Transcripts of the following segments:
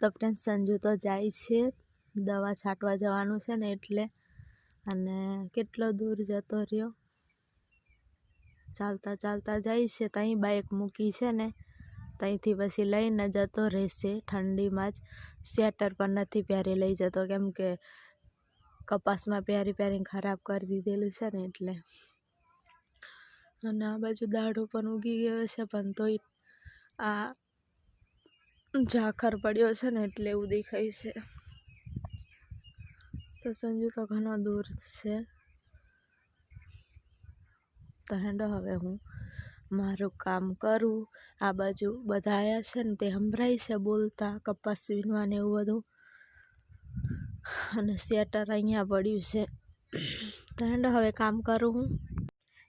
તો ફ્રેન્ડ સંજુ તો જાય છે. દવા છાંટવા જવાનું છે ને એટલે. અને કેટલો દૂર જતો રહ્યો? ચાલતા ચાલતા જાય છે ત્યાં બાઇક મૂકી છે ને. ત્યાંથી પછી લઈને જતો રહેશે, ઠંડીમાં જ. સ્વેટર પણ નથી પહેરી લઈ જતો, કેમ કે કપાસમાં પહેરી પહેરીને ખરાબ કરી દીધેલું છે ને એટલે. અને આ બાજુ દાડો પણ ઉગી ગયો છે, પણ તોય આ ઝાખર પડ્યો છે ને એટલે એવું દેખાય છે. તો સંજુ તો ઘણો દૂર છે. તો હેંડો હવે હું મારું કામ કરું. આ બાજુ બધા આવ્યા છે ને તે સંભળાય છે બોલતા, કપાસ વીણવાને એવું બધું. અને સ્વેટર અહીંયા પડ્યું છે. તો હેંડો હવે કામ કરું હું.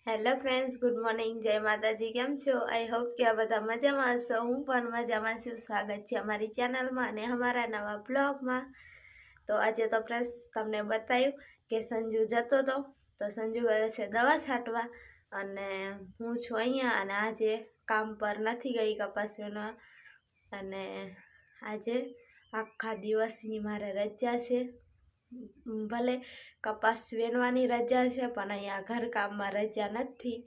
હેલો ફ્રેન્ડ્સ ગુડ મોર્નિંગ જય માતાજી કેમ છો આઈ હોપ કે આ બધા મજામાં હશો. હું પણ મજામાં છું. સ્વાગત છે અમારી ચેનલમાં અને અમારા નવા બ્લોગમાં તો આજે તો ફ્રેન્ડ્સ તમને બતાવ્યું કે સંજુ જતો હતો તો સંજુ ગયો છે દવા છાંટવા અને હું છું અહીંયા અને આજે કામ પર નથી ગઈ કપાસ અને આજે આખા દિવસની મારે રજા છે. ભલે કપાસ વેનવાની રજા છે, પણ અહીંયા ઘરકામમાં રજા નથી.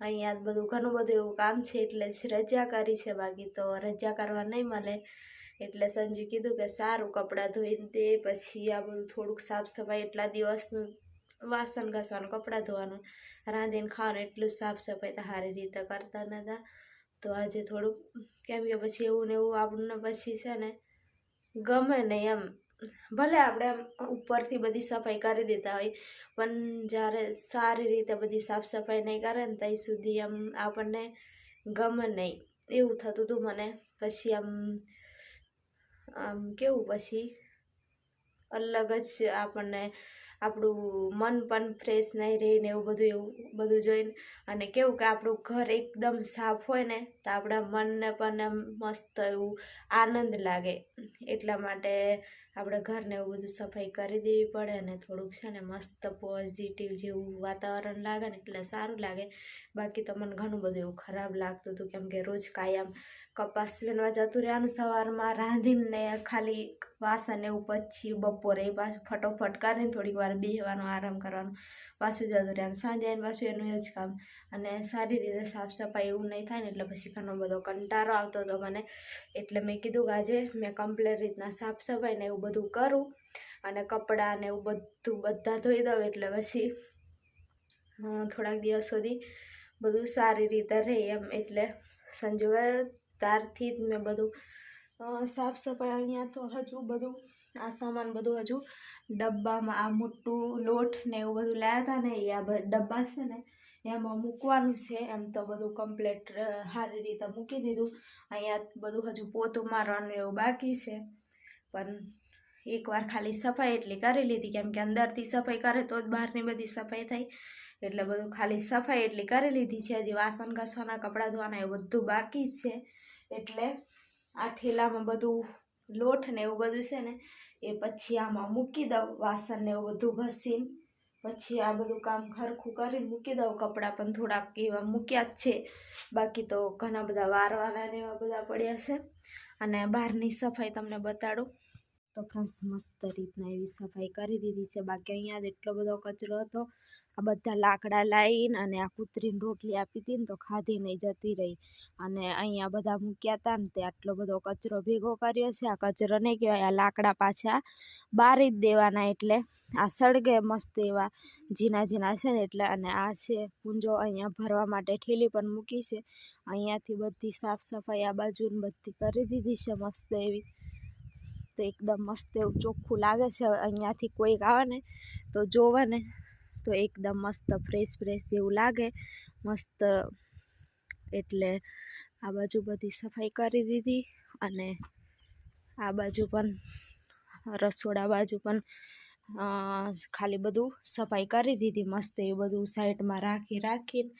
અહીંયા બધું, ઘણું બધું એવું કામ છે, એટલે જ રજા કરી છે બાકી તો રજા કરવા નહીં મળે. એટલે સંજુ કીધું કે સારું કપડાં ધોઈને દે, પછી આ બધું થોડુંક સાફ સફાઈ એટલા દિવસનું વાસણ ઘસવાનું, કપડાં ધોવાનું, રાંધીને ખાવાનું, એટલું સાફ સફાઈ તો સારી રીતે કરતા નહોતા તો આજે થોડુંક, કેમ કે પછી એવું ને એવું આપણને પછી છે ને ગમે નહીં એમ. ભલે આપણે ઉપરથી બધી સફાઈ કરી દેતા હોય, પણ જ્યારે સારી રીતે બધી સાફ સફાઈ નહીં કરે ને ત્યાં સુધી આમ આપણને ગમે નહીં. એવું થતું હતું મને. પછી આમ આમ કેવું પછી? અલગ જ આપણને આપણું મન પણ ફ્રેશ નહીં રહીને એવું બધું એવું બધું જોઈને. અને કેવું કે આપણું ઘર એકદમ સાફ હોય ને, તો આપણા મનને પણ એમ મસ્ત એવું આનંદ લાગે. એટલા માટે આપણે ઘરને એવું બધું સફાઈ કરી દેવી પડે અને થોડુંક છે ને મસ્ત પોઝિટિવ જેવું વાતાવરણ લાગે ને એટલે સારું લાગે. બાકી તો મને ઘણું બધું એવું ખરાબ લાગતું હતું, કેમ કે રોજ કાયમ કપાસ વીણવા જતું રહેવાનું સવારમાં, રાંધીને ખાલી વાસણ એવું પછી બપોરે પાછું ફટોફટ કરીને થોડીક વાર બેસવાનું આરામ કરવાનું, પાછું જતું રહેવાનું. સાંજે આવીને પાછું એનું જ કામ. અને સારી રીતે સાફ સફાઈ એવું નહીં થાય ને એટલે પછી ઘણો બધો કંટાળો આવતો હતો મને. એટલે મેં કીધું કે આજે મેં કમ્પ્લેટ રીતના સાફ સફાઈ ને એવું બધું કરું અને કપડાં ને એવું બધું બધા ધોઈ દઉં એટલે પછી થોડાક દિવસ સુધી બધું સારી રીતે રહે એમ. એટલે સંજોગે ત્યારથી જ મેં બધું સાફ સફાઈ અહીંયા તો હજુ બધું, આ સામાન બધું હજુ ડબ્બામાં, આ મોટું લોટ ને એવું બધું લાવ્યા હતા ને એ આ ડબ્બા છે ને એમાં મૂકવાનું છે. એમ તો બધું કમ્પ્લેટ સારી રીતે મૂકી દીધું. અહીંયા બધું હજુ પોતું મારવાનું એવું બાકી છે. પણ એકવાર ખાલી સફાઈ એટલી કરી લીધી, કેમ કે અંદરથી સફાઈ કરે તો જ બહારની બધી સફાઈ થાય એટલે બધું ખાલી સફાઈ એટલી કરી લીધી છે, હજી વાસણ ઘસવાના, કપડાં ધોવાના એ બધું બાકી છે. એટલે આ ઠેલામાં બધું લોટ ને એવું બધું છે ને, એ પછી આમાં મૂકી દઉં વાસણ ને એવું બધું ઘસીને. પછી આ બધું કામ ખરખું કરીને મૂકી દઉં, કપડાં પણ થોડાક એવા મૂક્યા જ છે. બાકી તો ઘણા બધા વારવાના ને એવા બધા પડ્યા છે. અને બહારની સફાઈ તમને બતાડું. તો ફ્રેન્ડ્સ મસ્ત રીતના એવી સફાઈ કરી દીધી છે. બાકી અહીંયા એટલો બધો કચરો હતો. આ બધા લાકડા લાવીને અને આ કૂતરીને રોટલી આપી હતી ને તો ખાધી નહીં, જતી રહી. અને અહીંયા બધા મૂક્યા હતા ને તે આટલો બધો કચરો ભેગો કર્યો છે. આ કચરો નહીં કહેવાય, આ લાકડા પાછા બારી જ દેવાના એટલે આ સળગે મસ્ત એવા ઝીણા ઝીણા છે ને એટલે અને આ છે પૂંજો અહીંયા ભરવા માટે ઠેલી પણ મૂકી છે. અહીંયાથી બધી સાફ સફાઈ આ બાજુ બધી કરી દીધી છે મસ્ત એવી. તો એકદમ મસ્ત એવું ચોખ્ખું લાગે છે. અહીંયાથી કોઈક આવે ને તો જોવે ને તો એકદમ મસ્ત ફ્રેશ ફ્રેશ જેવું લાગે. મસ્ત એટલે આ બાજુ બધી સફાઈ કરી દીધી અને આ બાજુ પણ રસોડા બાજુ પણ ખાલી બધું સફાઈ કરી દીધી. મસ્ત એ બધું સાઈડમાં રાખી, રાખીને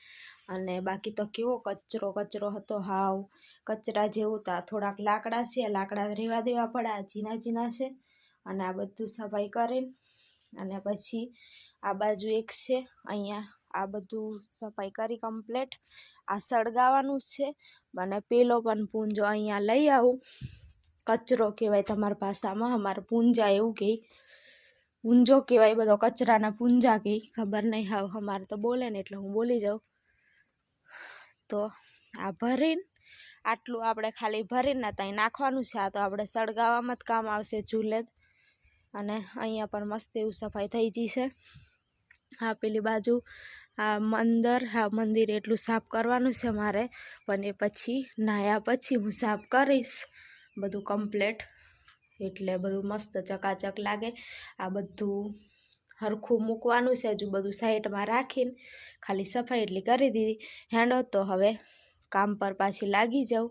અને બાકી તો કેવો કચરો કચરો હતો હાવ. કચરા જેવું તા. થોડાક લાકડા છે, લાકડા રહેવા દેવા પડે આ ઝીણા ઝીણા છે. અને આ બધું સફાઈ કરીને અને પછી આ બાજુ એક છે, અહીંયા આ બધું સફાઈ કરી કમ્પ્લેટ. આ સળગાવાનું છે અને પેલો પણ પૂંજો અહીંયા લઈ આવું. કચરો કહેવાય તમારી ભાષામાં, અમારે પૂંજા એવું કહે પૂંજો કહેવાય બધો કચરાના પૂંજા કહે ખબર નહીં હાવ. અમારે તો બોલે ને એટલે હું બોલી જાઉં. તો આ ભરીને, આટલું આપણે ખાલી ભરીને ત્યાં નાખવાનું છે. આ તો આપણે સળગાવવામાં જ કામ આવશે ચૂલે અને અહીંયા પણ મસ્ત એવું સફાઈ થઈ ગઈ છે. હા પેલી બાજુ, આ મંદર હા મંદિર એટલું સાફ કરવાનું છે મારે. પણ એ પછી નાહ્યા પછી હું સાફ કરીશ. બધું કમ્પ્લેટ. એટલે બધું મસ્ત ચકાચક લાગે. આ બધું હરખું મૂકવાનું છે, હજુ બધું સાઈડમાં રાખીને ખાલી સફાઈ એટલી કરી દીધી. હેન્ડો તો હવે કામ પર પાછી લાગી જાઉં.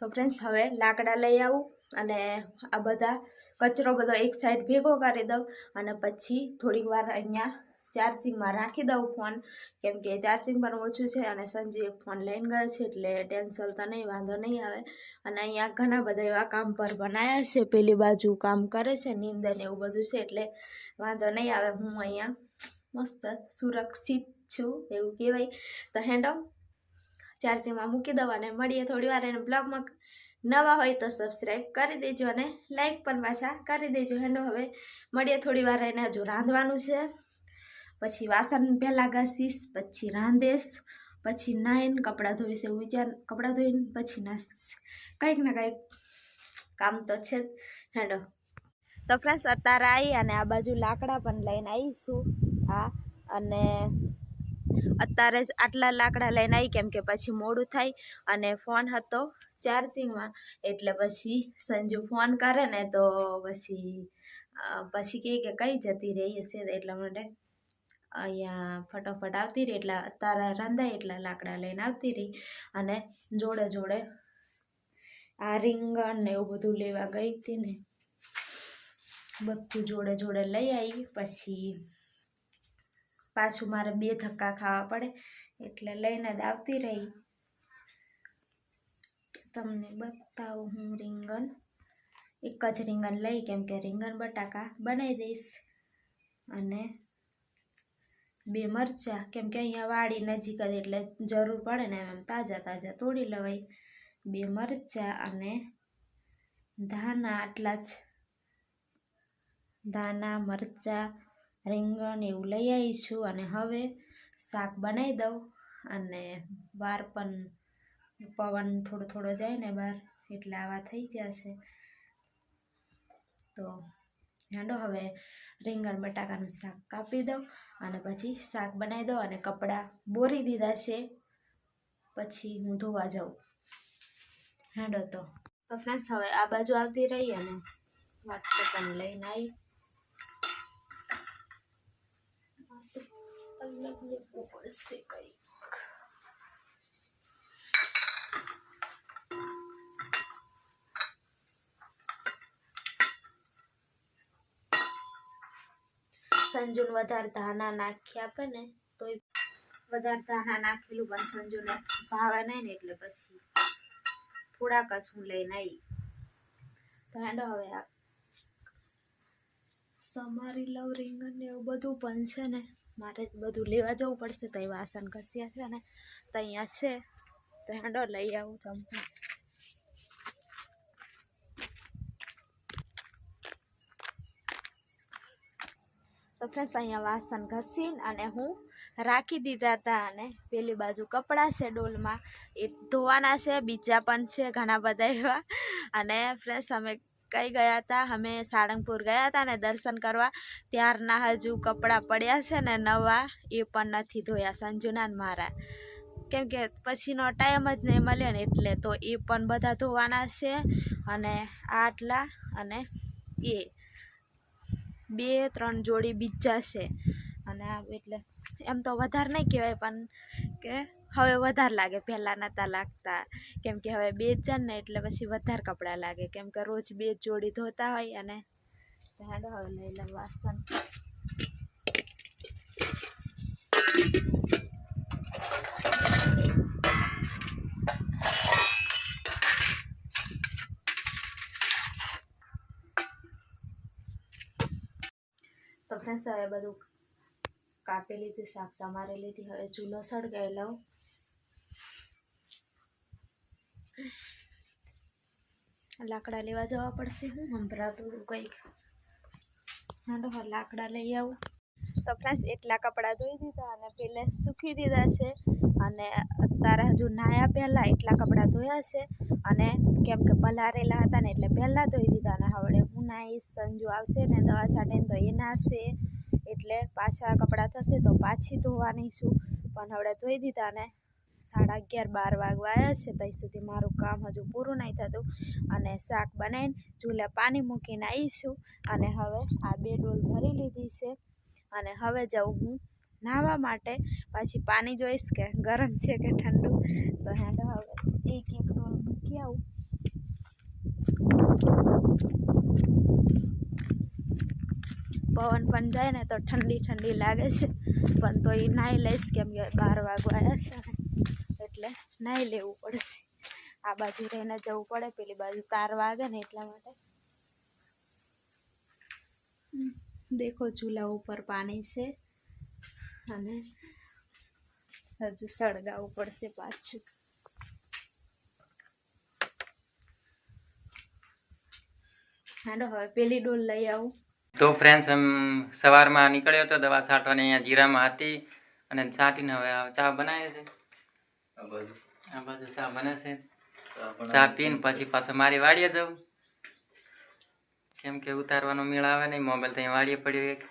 તો ફ્રેન્ડ્સ હવે લાકડા લઈ આવું અને આ બધા કચરો બધો એક સાઈડ ભેગો કરી દઉં અને પછી થોડીક વાર અહીંયા ચાર્જિંગમાં રાખી દઉં ફોન. કેમ કે ચાર્જિંગ પણ ઓછું છે અને સંજુ એક ફોન લઈને ગયો છે એટલે ટેન્શન તો નહીં, વાંધો નહીં આવે. અને અહીંયા ઘણા બધા એવા કામ પર બનાવ્યા છે, પેલી બાજુ કામ કરે છે નીંદર ને એવું બધું છે એટલે વાંધો નહીં આવે. હું અહીંયા મસ્ત સુરક્ષિત છું એવું કહેવાય. તો હેન્ડો ચાર્જિંગમાં મૂકી દઉં અને મળીએ થોડી વાર એને બ્લોગમાં. નવા હોય તો સબસ્ક્રાઈબ કરી દેજો અને લાઈક પણ પાછા કરી દેજો. હેન્ડો હવે મળીએ થોડી વાર એને હજુ રાંધવાનું છે. પછી વાસણ પહેલાં ઘસીશ, પછી રાંધીશ, પછી નાહીને કપડાં ધોઈશ એવું વિચાર, કપડાં ધોઈને પછી નાશ કંઈક ને કંઈક કામ તો છે જ. હેડો. તો ફ્રેન્ડ્સ અત્યારે આવી અને આ બાજુ લાકડા પણ લઈને આવીશું હા, અને અત્યારે જ આટલા લાકડા લઈને આવી કેમ કે પછી મોડું થાય અને ફોન હતો ચાર્જિંગમાં એટલે પછી સંજુ ફોન કરે ને તો પછી પછી કહે કે કઈ જતી રહી હશે એટલા માટે. અહીંયા ફટોફટ આવતી રહી એટલા તારા રંધાય એટલા લાકડા લઈને આવતી રહી અને જોડે જોડે આ રીંગણ ને એવું બધું લેવા ગઈ હતી ને, બધું જોડે જોડે લઈ આવી. પછી પાછું મારે બે ધક્કા ખાવા પડે એટલે લઈને જ આવતી રહી. તમને બતાવું હું રીંગણ. એક જ રીંગણ લઈ કેમ કે રીંગણ બટાકા બનાવી દઈશ. અને બે મરચાં, કેમ કે અહીંયા વાડી નજીક જ એટલે જરૂર પડે ને એમ તાજા તાજા તોડી લેવાય. બે મરચાં અને ધાના આટલા જ ધાના મરચાં, રીંગણ એવું લઈ આવીશું અને હવે શાક બનાવી દઉં અને બહાર પણ પવન થોડો થોડો જાય ને બહાર એટલે આવા થઈ જશે. તો હાંડો, હવે રીંગણ, બટાકાનું શાક કાપી દઉં અને પછી શાક બનાવી દઉં અને કપડાં બોરી દીધા છે. પછી હું ધોવા જાઉં. હેડો તો. તો ફ્રેન્ડ્સ હવે આ બાજુ આવતી રહી અને વાટકો લઈને આવી અલગ પડશે કંઈક. સંજુન વધારે ધાના નાખી આપે ને, તોય વધારે ધાના નાખેલું, પણ સંજુને ભાવે નહીં ને એટલે પછી થોડાક જ હું લઈને આવી તો હેડો હવે આ સમારી, લવ રીંગણ ને એવું બધું પણ છે ને, મારે બધું લેવા જવું પડશે. તો એ વાસણ ઘસ્યા છે ને, તો અહીંયા છે. તો હેડો લઈ આવું ચંપુ તો ફ્રેન્ડ્સ અહીંયા વાસણ ઘસીને અને હું રાખી દીધા હતા અને પેલી બાજુ કપડાં છે ડોલમાં. એ ધોવાના છે, બીજા પણ છે ઘણા બધા એવા. અને ફ્રેન્ડ્સ અમે કઈ ગયા હતા? અમે સાળંગપુર ગયા હતા ને દર્શન કરવા. ત્યારના હજુ કપડાં પડ્યા છે ને નવા, એ પણ નથી ધોયા સંજુના મારા કેમ કે પછીનો ટાઈમ જ નહીં મળે ને એટલે તો એ પણ બધા ધોવાના છે અને આટલા અને એ બે, ત્રણ જોડી બીજા છે. અને આ એટલે એમ તો વધારે નહીં કહેવાય, પણ કે હવે વધારે લાગે, પહેલાં નહોતા લાગતા. કેમ કે હવે બે જ ને, એટલે પછી વધારે કપડાં લાગે. કેમ કે રોજ બે જોડી ધોતા હોય અને હેડો હવે લઈ લે વાસણ. તો ફ્રેન્ડ્સ બધું કાપી લીધું શાક સમારી લીધી. હવે ચૂલો સળગાવી લઉં. લાકડા લેવા જવા પડશે હું સંભળાતું કંઈક. ચાલો હા લાકડા લઈ આવું. તો ફ્રેન્ડ્સ એટલા કપડાં ધોઈ દીધા અને પેલે સૂકી દીધા છે. અને અત્યારે હજુ નાયા પહેલાં એટલા કપડાં ધોયા છે. અને કેમ કે પલારેલા હતા ને એટલે પહેલાં ધોઈ દીધા અને હવે હું નાહીશ સંજુ આવશે ને દવા છાંટીને તો એ નાશે એટલે પાછા કપડાં થશે તો પાછી ધોવાની છું. પણ હવે ધોઈ દીધા ને સાડા અગિયાર બાર વાગવા આવ્યા છે ત્યાં સુધી મારું કામ હજુ પૂરું નહીં થતું. અને શાક બનાવીને ચૂલે પાણી મૂકીને આવીશું અને હવે આ બે ડોલ ભરી લીધી છે. અને હવે જાઉં હું નાહવા માટે. પાછી પાણી જોઈશ કે ગરમ છે કે ઠંડુ. તો હેડો હવે એક એક ડોલ મૂકી આવું. પવન પણ જાય ને તો ઠંડી ઠંડી લાગે છે. પણ તો એ નાહી લઈશ કેમ કે બાર વાગવા આવ્યા છે ને એટલે નાહી લેવું પડશે. આ બાજુ રહીને જવું પડે, પેલી બાજુ તાર વાગે ને એટલા માટે. દેખો ચૂલા ઉપર પાણી છે. અને હજુ સળગાવવું પડશે પાછું. હાલો હવે પેલી ડોલ લઈ આવું. તો ફ્રેન્ડ્સ એમ સવારમાં નીકળ્યો હતો દવા છાંટવાની અહીંયા જીરામાં હતી અને છાંટીને હવે ચા બનાવે છે. આ ચા બને છે. ચા પીને પછી પાછો મારી વાડીએ જવું કેમ કે ઉતારવાનો મેળ આવે નહીં મોબાઈલ ત્યાં વાડીએ પડ્યો એક.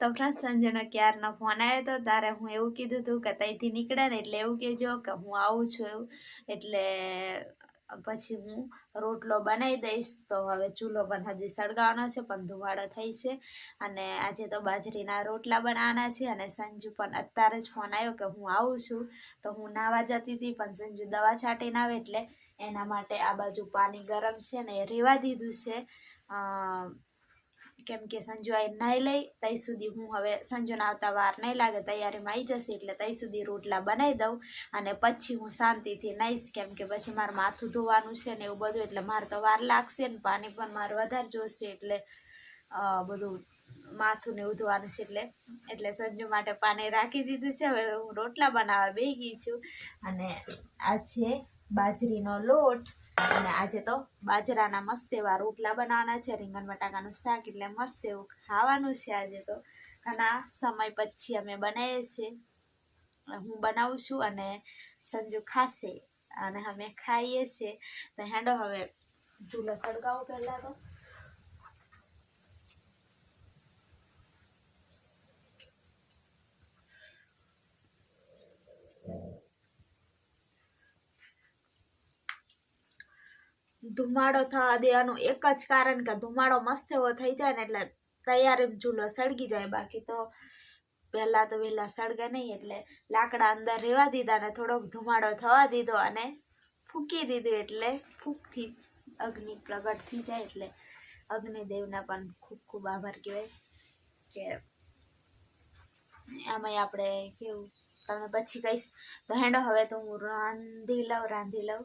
તો ફ્રેન્ડ સંજયનો ક્યારનો ફોન આવ્યો હતો તારે હું એવું કીધું હતું કે ત્યાંથી નીકળે ને એટલે એવું કહેજો કે હું આવું છું એવું. એટલે પછી હું રોટલો બનાવી દઈશ. તો હવે ચૂલો પણ હજી સળગાવવાનો છે, પણ ધુવાડો થઈ છે. અને આજે તો બાજરીના રોટલા બનાવવાના છે અને સંજુ પણ અત્યારે જ ફોન આવ્યો કે હું આવું છું. તો હું નાવા જતી હતી, પણ સંજુ દવા છાંટીને આવે એટલે એના માટે આ બાજુ પાણી ગરમ છે ને એ રેવા દીધું છે. કેમ કે સંજુ આ નાહી લઈ ત્યાં સુધી હું હવે સંજુના આવતા વાર નહીં લાગે તૈયારીમાં આવી જશે એટલે ત્યાં સુધી રોટલા બનાવી દઉં અને પછી હું શાંતિથી નાહીશ કેમ કે પછી મારે માથું ધોવાનું છે ને એવું બધું, એટલે મારે તો વાર લાગશે ને, પાણી પણ મારે વધારે જોશે એટલે બધું માથું ને એવું ધોવાનું છે એટલે એટલે સંજુ માટે પાણી રાખી દીધું છે, હવે હું રોટલા બનાવવા બેસી ગઈ છું. અને આ છે બાજરીનો લોટ. અને આજે તો બાજરાના મસ્ત એવા રોટલા બનાવવાના છે. રીંગણ, બટાકાનું શાક એટલે મસ્ત એવું ખાવાનું છે આજે તો. ઘણા સમય પછી અમે બનાવીએ છીએ. હું બનાવું છું અને સંજુ ખાશે. અને અમે ખાઈએ છીએ. તો હેંડો હવે ચૂલો સળગાવો પહેલાં તો. ધુમાડો થવા દેવાનું એક જ કારણ કે ધુમાડો મસ્ત એવો થઈ જાય ને એટલે તૈયારી ચૂલો સળગી જાય. બાકી તો પહેલાં તો વહેલા સળગે નહીં એટલે લાકડા અંદર રહેવા દીધા ને થોડોક ધુમાડો થવા દીધો અને ફૂંકી દીધું એટલે ફૂંકથી અગ્નિ પ્રગટ થઈ જાય એટલે અગ્નિદેવના પણ ખૂબ ખૂબ આભાર કહેવાય કે આમાંય આપણે કેવું? તમે પછી કહીશ. તો હવે તો હું રાંધી લઉં રાંધી લઉં.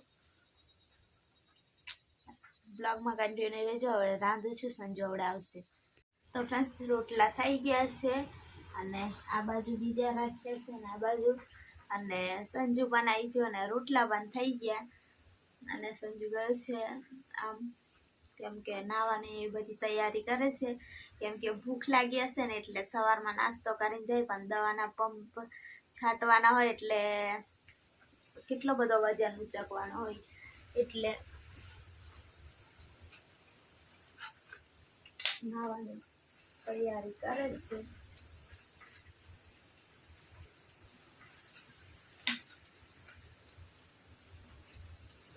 બ્લોગમાં કન્ટિન્યુ રહેજો. હવે રાંધું છું, સંજુ આવશે. તો ફ્રેન્ડ્સ રોટલા થઈ ગયા છે અને આ બાજુ બીજા રાખ્યા છે અને આ બાજુ. અને સંજુ પણ આવી ગયો અને રોટલા પણ થઈ ગયા. અને સંજુ ગયો છે આમ, કેમ કે નાવાની એ બધી તૈયારી કરે છે. કેમ કે ભૂખ લાગી હશે ને એટલે સવારમાં નાસ્તો કરીને જાય, પણ દવાના પંપ છાંટવાના હોય એટલે કેટલો બધો વજન ઉચકવાનો હોય. એટલે નાવાની તૈયારી કરે છે.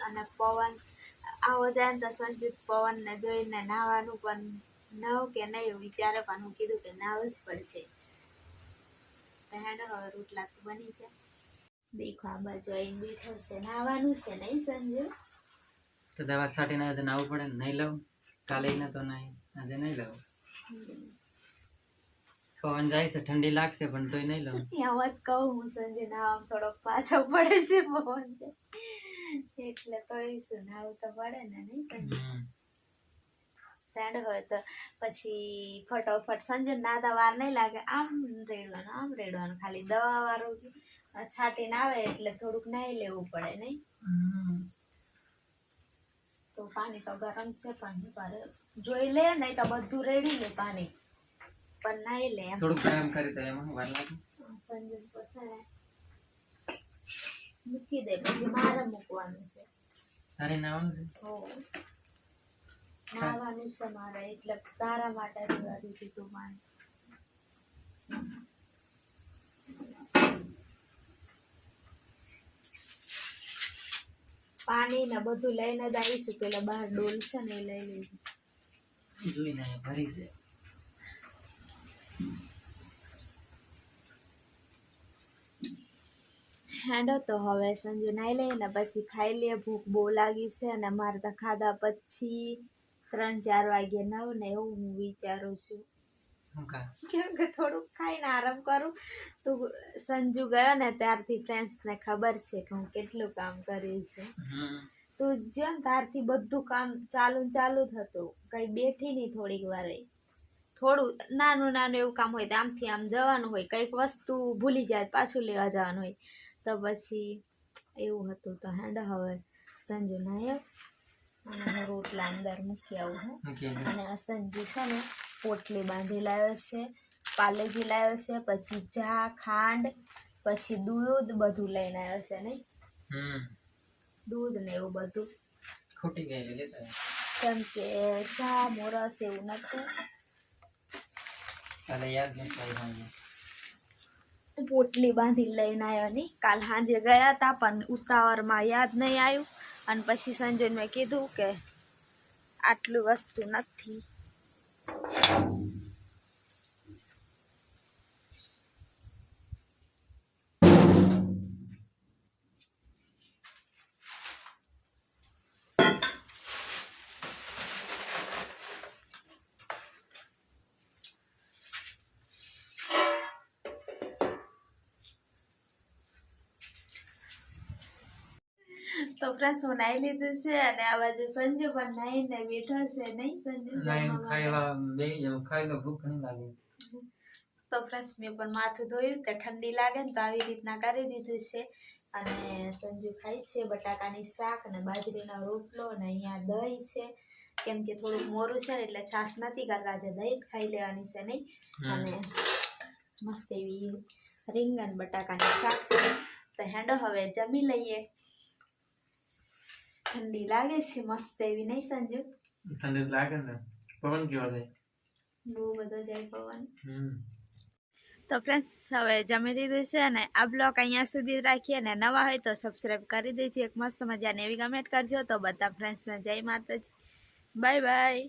અને પવન, આવો જાય તો સંજીત પવનને જોઈને નાહવાનું પણ નવ કે નહીં, વિચારે પણ હું કીધું કે નાહવું જ પડશે. હેડો હવે રોટલા તો બની છે દેખો આ બાજુ આવીને બેઠો છે. નાહવાનું છે નહીં સંજીવ? તો દવા છાંટીને નાવું પડે નહીં લઉં કાલે તો નહીં આજે નહીં લઉં પવન જાય છે ઠંડી લાગશે પણ તોય નહીં લઉં ત્યાં વાત કહું હું સંજય આમ થોડો પાછો પડે છે પવન. એટલે તોય શું નાવું તો પડે ને નહીં સંજય હોય તો પછી ફટોફટ સંજય નાતા વાર નહીં લાગે. આમ રેડવાનું આમ રેડવાનું. ખાલી દવા વાળું છાંટીને આવે એટલે થોડુંક નાહી લેવું પડે નહીં? તો પાણી તો ગરમ છે પણ કરે જોઈ લે નહીં તો બધું રેડી લે પાણી. પણ નાઈ લે થોડું ગરમ કરી દે એમાં વાર લાગે. સંજય પછી મૂકી દે પછી મારે મૂકવાનું છે. તારે નાવાનું છે? હો. નાવાનું છે મારે એટલે તારા માટે કરી દીધું પાણી પાણી ને બધું લઈને જ આવીશું પેલા બહાર ડોલ છે ને એ લઈ લઈશું. જોઈને ભરી છે. હેડો તો હવે સંજુ નાઈ લઈએ ને પછી ખાઈ લઈએ ભૂખ બહુ લાગી છે અને મારે તો ખાધા પછી ત્રણ ચાર વાગે નવ ને એવું હું વિચારું છું. કેમ કે થોડુંક ખાઈને આરામ કરું. તું સંજુ ગયો ને ત્યારથી ફ્રેન્ડ્સને ખબર છે કે હું કેટલું કામ કર્યું છે. તું જો ને ત્યારથી બધું કામ ચાલુ ચાલુ હતું કઈ બેઠી નહીં થોડીક વાર. થોડું નાનું નાનું એવું કામ હોય તો આમથી આમ જવાનું હોય. કંઈક વસ્તુ ભૂલી જાય પાછું લેવા જવાનું હોય. તો પછી એવું હતું તો હેડ હવે સંજુ નાયક અને હું રોટલા અંદર મૂકી આવું હું. અને આ સંજુ છે ને પોટલી બાંધી લાવ્યો છે પાલેજી લાવ્યો છે પછી ચા ખાંડ પછી દૂધ બધું લઈને આવ્યો છે નહીં? દૂધ ને એવું બધું. ખૂટી ગયેલી લેતા કેમ કે ચા મોરસ એવું નથી. તારે યાદ નથી આવી પોટલી બાંધી લઈને આવ્યો નહીં કાલ સાંજે ગયા હતા પણ ઉતાવળમાં યાદ નહીં આવ્યું. અને પછી સંજયને મેં કીધું કે આટલું વસ્તુ નથી. તો ફ્રેન્ડ્સ હું નાઈ લીધું છે અને આ બાજુ સંજુ પણ નાઈને બેઠો છે. નહીં સંજુ? લાઈન જમવા બે જાઉં ખાઈ ભૂખ નહીં લાગે. તો ફ્રેન્ડ્સ મેં પણ માથું ધોયું કે ઠંડી લાગે ને તો આવી રીતના કરી દીધું છે. અને સંજુ ખાય છે બટાકાની શાક અને બાજરીનો રોટલો અને અહીંયા દહીં છે. કેમ કે થોડુંક મોરું છે ને એટલે છાશ નથી કરતા આજે દહીં જ ખાઈ લેવાની છે નહીં. અને મસ્ત એવી રીંગણ બટાકાની શાક છે. તો હેડો હવે જમી લઈએ. ઠંડી લાગે છે મસ્ત એવી નહીં સંજુ ઠંડી લાગે ને પવન કેવો છે બહુ બધો જાય પવન હમ તો ફ્રેન્ડ્સ હવે જમી લીધું છે અને આ બ્લોગ અહીંયા સુધી રાખીએ અને નવા હોય તો સબસ્ક્રાઈબ કરી દેજો. એક મસ્ત મજાની એવી કમેન્ટ કરજો. તો બધા ફ્રેન્ડ્સને જય માતાજી. Bye bye